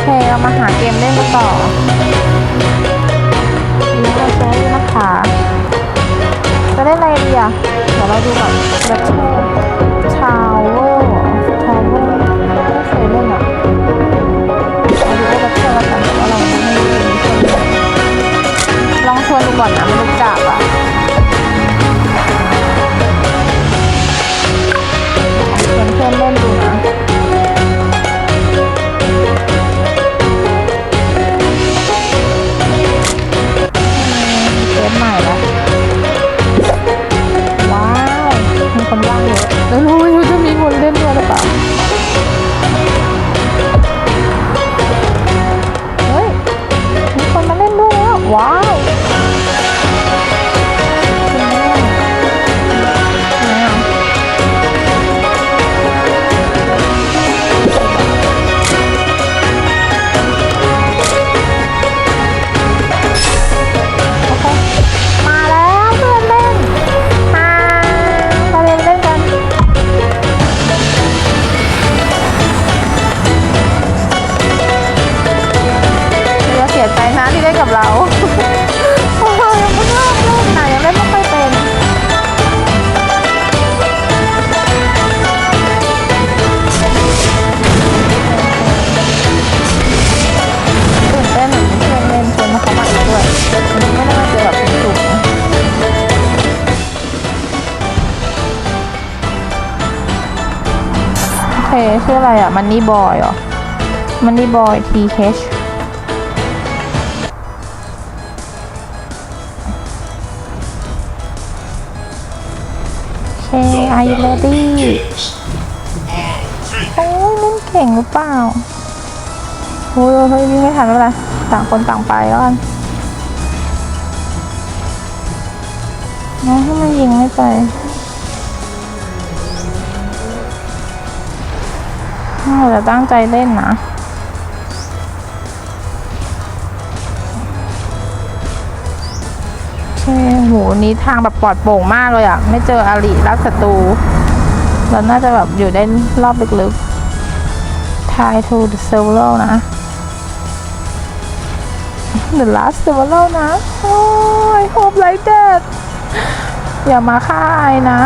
เค เรามาหาเกมเล่นกันต่อลิงก์เราใช้นะคะจะเล่นอะไรดีอะเดี๋ยวเราดูก่อนแบทเทิลชาวเวอร์ชาวเวอร์ไม่เคยเล่นอะเอาดูว่าแบทเทิลแล้วกันว่าเราจะให้เล่นลองชวนดูก่อนนะ ชื่ออะไรอะ มันนี่บอยเหรอ มันนี่บอย TH โอเค are you ready โอ้ยเล่นเก่งหรือเปล่าโอ้ยเฮ้ยวิ่งไม่ทันแล้วล่ะต่างคนต่างไปแล้วกันน้องให้มันยิงไม่ไป เราจะตั้งใจเล่นนะใช่โหนี้ทางแบบปลอดโปร่งมากเลยอะ ไม่เจออาริรับศัตรูเราน่าจะแบบอยู่ได้รอบลึกๆ try to the server นะ the last server นะ โอ้ย hope like that อย่ามาฆ่าไอนะ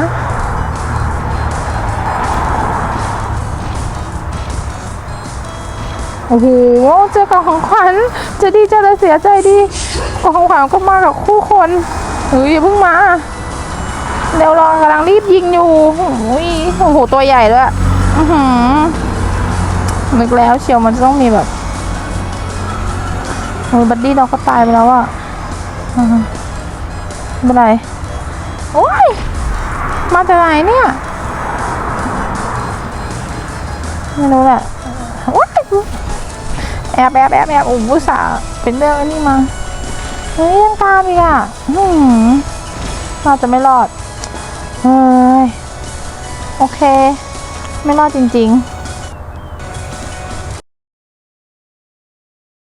โอ้โหเจอกล่องของขวัญจะดีจะเลยเสียใจดีกล่องของขวัญก็มากับคู่คนเฮ้ยอย่าเพิ่งมาเร็วรอกำลังรีบยิงอยู่โอ้ยโอ้โหตัวใหญ่ด้วยอือหือนึกแล้วเชียวมันต้องมีแบบโอ้ยบัดดี้เราก็ตายไปแล้วอะอ่าไม่ไรโอ้ยมาจากไหนเนี่ยไม่รู้แหละโอ้ย อบแอบแอบแอบโอ้โหสาเป็นเรื่องอันนี้มา เฮ้ยยังตามอีกอะอืมเราจะไม่รอด เฮ้ย โอเค ไม่รอดจริง ๆ